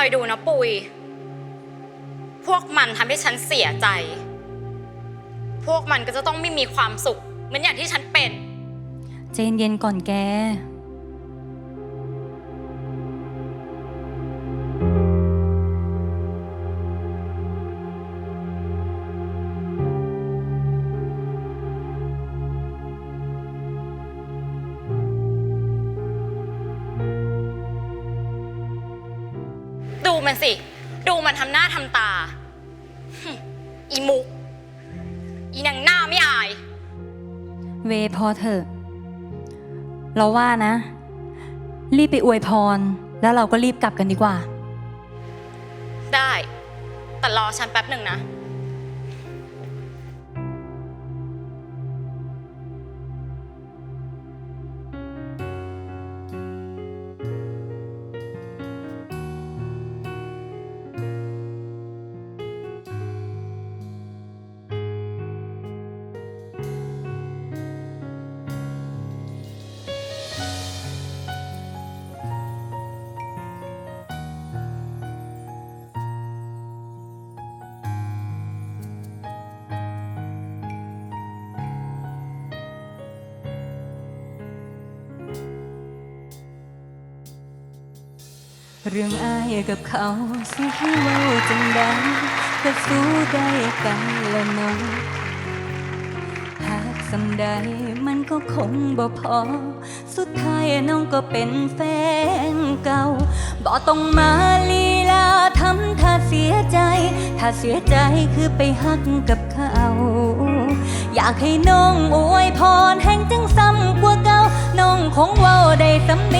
อยดูนะปุย พวกมันทำให้ฉันเสียใจ พวกมันก็จะต้องไม่มีความสุข เหมือนอย่างที่ฉันเป็น ใจเย็นๆก่อนแก มันสิ ดูมันทำหน้าทำตาหึอีมุก อีนางหน้าไม่อาย เวพอเถอะ เราว่านะ รีบไปอวยพร แล้วเราก็รีบกลับกันดีกว่า ได้ แต่รอฉันแป๊บหนึ่งนะ เรื่องอายกับเขาสิให้เว้าจังใดก็สู้ได้กันละน้องหากสำใดมันก็คงบ่พอ สุดท้ายน้องก็เป็นแฟนเก่าบ่ต้องมาลีลาทำท่าเสียใจ ถ้าเสียใจคือไปหักกับเขาอยากให้น้องอวยพรแห่งจังซ้ำกว่าเก่าน้องคงเว้าได้สำนี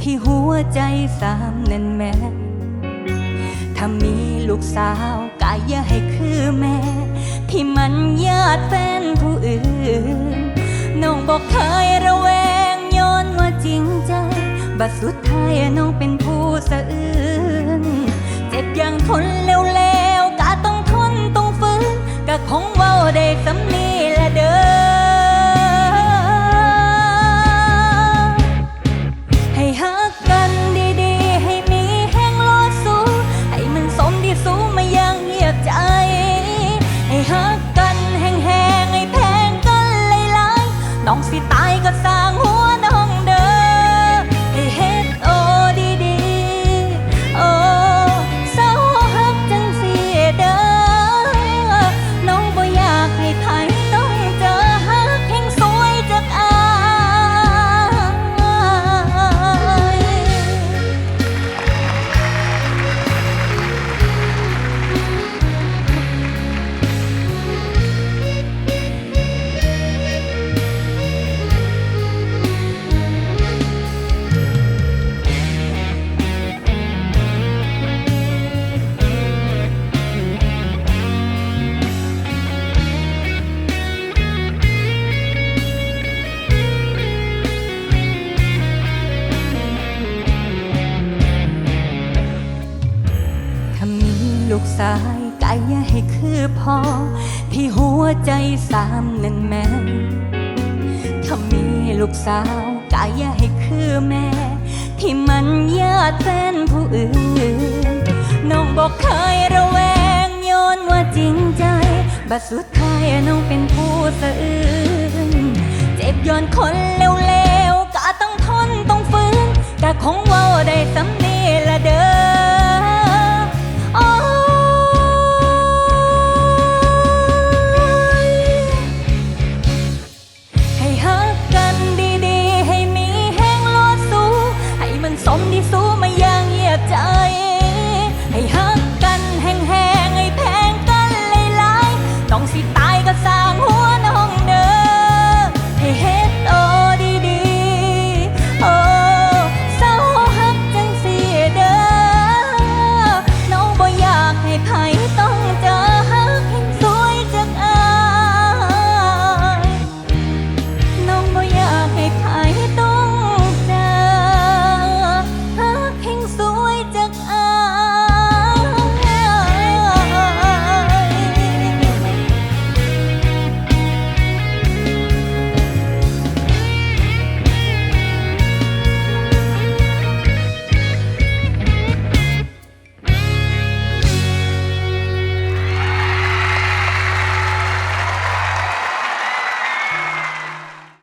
ที่หัวใจสามนั่นแม่ถ้ามีลูกสาวกายอย่าให้คือแม่ ที่มันญาติแฟนผู้อื่น น้องบอกเคยระแวงย้อนว่าจริงใจ บัดสุดท้ายน้องเป็นผู้สะอื้นเจ็บอย่างทนเร็วๆก สายกายอย่าให้คือพ่อที่หัวใจสามนั่นแม่ถ้ามีลูกสาวกายอย่าให้คือแม่ ที่มันญาติแฟนผู้อื่น น้องบอกเคยระแวงย้อนว่าจริงใจ บัดสุดท้ายน้องเป็นผู้สะอื้นเจ็บย้อนคนเร็วๆกะต้องทนต้องฝืนกะคงเว่าได้สำเนี son y su